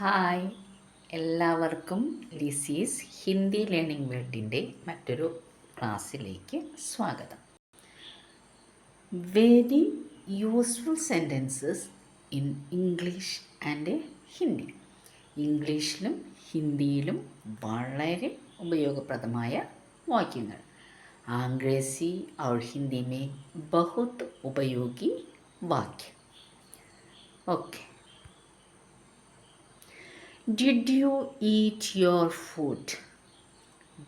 Hi. എല്ലാവർക്കും ലിസീസ് Hindi learning വേർഡിന്റെ മറ്റൊരു ക്ലാസ്സിലേക്ക് സ്വാഗതം. Very useful sentences in English and Hindi ഇംഗ്ലീഷിലും ഹിന്ദിയിലും വളരെ ഉപയോഗപ്രദമായ വാക്യങ്ങൾ. ആംഗ്രേസി ഔർ ഹിന്ദി മേ ബഹുത് ഉപയോഗി വാക്യം. Okay did you eat your food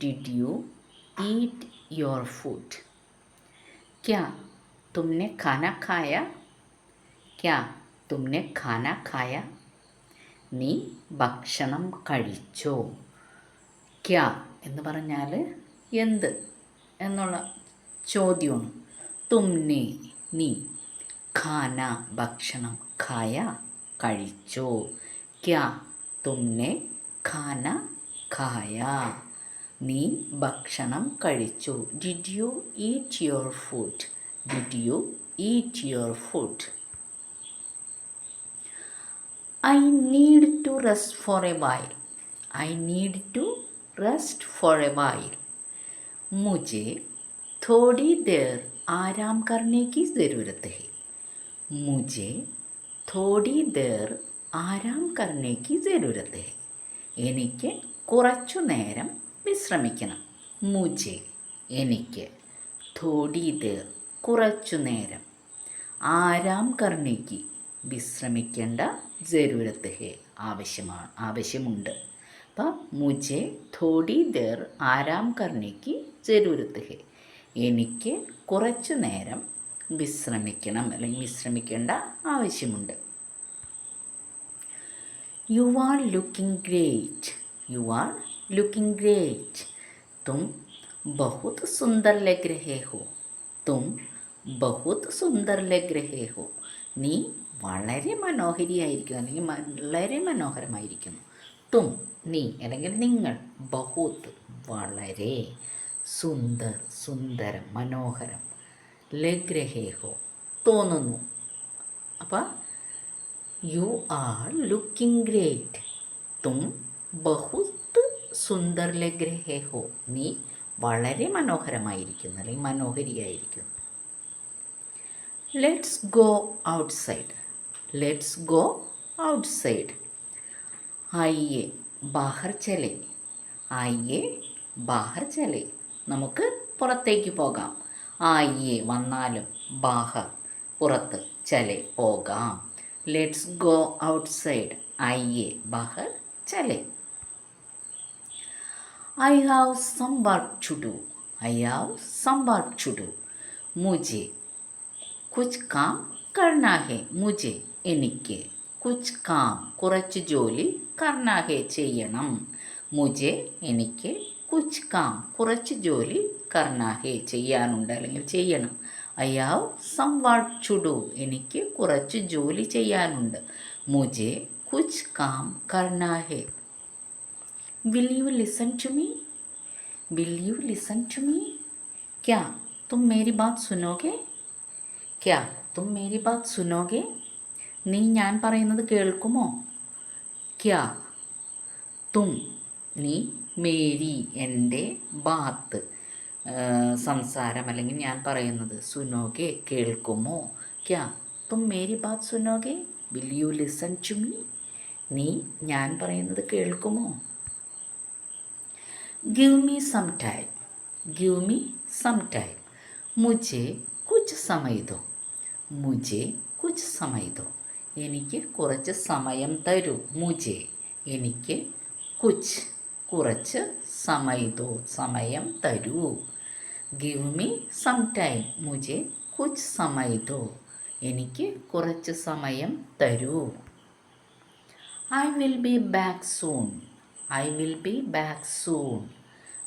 did you eat your food ക്യാ തുമ്നെ ഖാന ഖായ ക്യാ തുമ്നെ ഖാന ഖായ നീ ഭക്ഷണം കഴിച്ചോ? ക്യാ എന്ന് പറഞ്ഞാൽ എന്ത് എന്നുള്ള ചോദ്യമാണ് തുമ്നെ നീ ഖാന ഭക്ഷണം ഖായ കഴിച്ചോ? ക്യാ തുമ്നെ ഖാന ഖായ നീ ഭക്ഷണം കഴിച്ചു did you eat your food did you eat your food I need to rest for a while I need to rest for a while मुझे थोड़ी देर आराम करने की ज़रूरत है मुझे थोड़ी देर ആരാം കർണേക്ക് ജരൂരത്ത് എനിക്ക് കുറച്ചു നേരം വിശ്രമിക്കണം. മുജെ എനിക്ക് തോടി ദേർ കുറച്ചു നേരം. ആരാം കർണേക്ക് വിശ്രമിക്കേണ്ട ജരൂരത്ത് ഹേ ആവശ്യമാണ് ആവശ്യമുണ്ട്. അപ്പം മുജെ തോടി ദേർ ആരാം കർണേക്ക് ജരൂരത്ത് ഹേ എനിക്ക് കുറച്ചു നേരം വിശ്രമിക്കണം അല്ലെങ്കിൽ വിശ്രമിക്കേണ്ട ആവശ്യമുണ്ട്. you are looking great you are looking great तुम बहुत सुंदर लग रहे हो तुम बहुत സുന്ദർ ലഗ് രഹേ ഹോ നീ വളരെ മനോഹരിയായിരിക്കും അല്ലെങ്കിൽ വളരെ മനോഹരമായിരിക്കുന്നു തും നീ അല്ലെങ്കിൽ നിങ്ങൾ ബഹുത്ത് വളരെ സുന്ദർ സുന്ദരം മനോഹരം ലഗ് രഹേ ഹോ തോന്നുന്നു അപ്പം यू आर लुकिंग ग्रेट तुम बहुत സുന്ദർ ലഗ് രഹേ ഹോ നീ വളരെ മനോഹരമായിരിക്കുന്നു അല്ലെങ്കിൽ മനോഹരിയായിരിക്കുന്നു let's go outside let's go outside ആയിയെ ബാഹർ ചലെ ആയിയെ ബാഹർ ചലെ നമുക്ക് പുറത്തേക്ക് പോകാം ആയിയെ വന്നാലും ബാഹർ പുറത്ത് ചലെ പോകാം लेट्स गो आउटसाइड आइए बाहर चले I have some work to do I have some work to do मुझे कुछ काम करना है मुझे എനിക്ക് കുച്ച് കാം കുറച്ച് ജോലി കർണാഹെ ചെയ്യണം മുജെ എനിക്ക് കുച്ച് കാം കുറച്ച് ജോലി കർണാഹെ ചെയ്യാനുണ്ട് അല്ലെങ്കിൽ ചെയ്യണം have some what to do എനിക്ക് കുറച്ച് ജോലി ചെയ്യാനുണ്ട്. മുജെ കുച്ച് കാം കർണാ ഹെ will you listen to me will you listen to me ക്യാ തും മേരി ബാത്ത് സുനോഗെ ക്യാ തും മേരി ബാത്ത് സുനോഗെ നീ ഞാൻ പറയുന്നത് കേൾക്കുമോ? ക്യാ തും നീ മേരി എന്റെ ബാത്ത്. സംസാരം അല്ലെങ്കിൽ ഞാൻ പറയുന്നത് സുനോകെ കേൾക്കുമോ? ക്യാ. തും മേരി ബാത് സുനോകെ will you listen to me? നീ ഞാൻ പറയുന്നത് കേൾക്കുമോ? Give me some time. Give me some time. മുജെ കുച്ച് സമയതോ? മുജെ കുച്ച് സമയതോ? എനിക്ക് കുറച്ച് സമയം തരൂ. മുജെ എനിക്ക് കുച്ച് കുറച്ച് സമയതോ സമയം തരൂ. ഗിവ് മീ സം ടൈം മുജെ കുച്ച് സമയതോ എനിക്ക് കുറച്ച് സമയം തരൂ. I will be back soon I will be back soon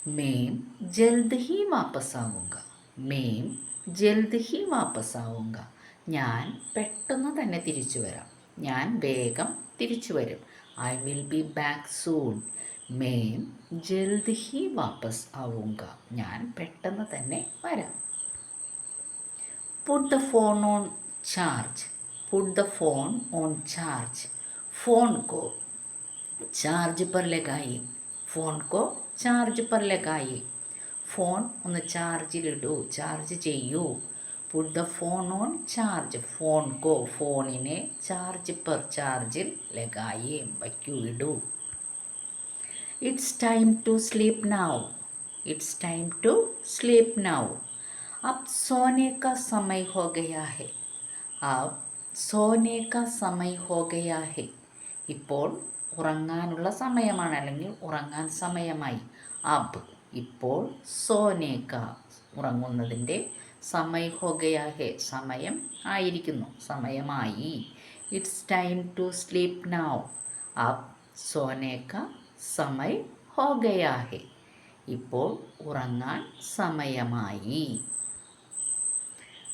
മേം ജൽദ് ഹി വാപ്പസ് ആവുക മേം ജൽദ് ഹി വാപ്പസ് ആവുക ഞാൻ പെട്ടെന്ന് തന്നെ തിരിച്ചു വരാം. ഞാൻ വേഗം തിരിച്ചു വരും. I will be back soon മേം ജൽദി ഹി വാപ്പസ് ആവുങ്ക. ഞാൻ പെട്ടെന്ന് തന്നെ വരാം. Put the phone on charge put the phone on charge phone co charge പർ ലഗായി ഫോൺ കോ ചാർജ് പർ ലഗായി ഫോൺ ഒന്ന് ചാർജിലിടൂ ചാർജ് ചെയ്യൂ. Put the phone on charge phone കോ ഫോണിനെ ചാർജ് പെർ ചാർജിൽ ലഗായി വയ്ക്കൂ ഇടൂ. it's time to sleep now it's time to sleep now अब सोने का समय हो गया है अब സോനെ കാ സമയ ഹോ ഗയാ ഹെ ഇപ്പോൾ ഉറങ്ങാനുള്ള സമയമാണ് അല്ലെങ്കിൽ ഉറങ്ങാൻ സമയമായി അബ് ഇപ്പോൾ സോനേക്ക ഉറങ്ങുന്നതിൻ്റെ സമയ ഹോ ഗയാ ഹെ സമയം ആയിരിക്കുന്നു സമയമായി it's time to sleep now അബ് സോനേക്ക സമയ ഹോ ഗയാ ഹെ ഇപ്പോൾ ഉറങ്ങാൻ സമയമായി.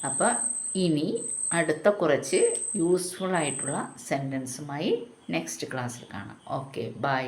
അപ്പോൾ ഇനി അടുത്ത കുറച്ച് യൂസ്ഫുൾ ആയിട്ടുള്ള സെന്റൻസുമായി നെക്സ്റ്റ് ക്ലാസ്സിൽ കാണാം. Okay bye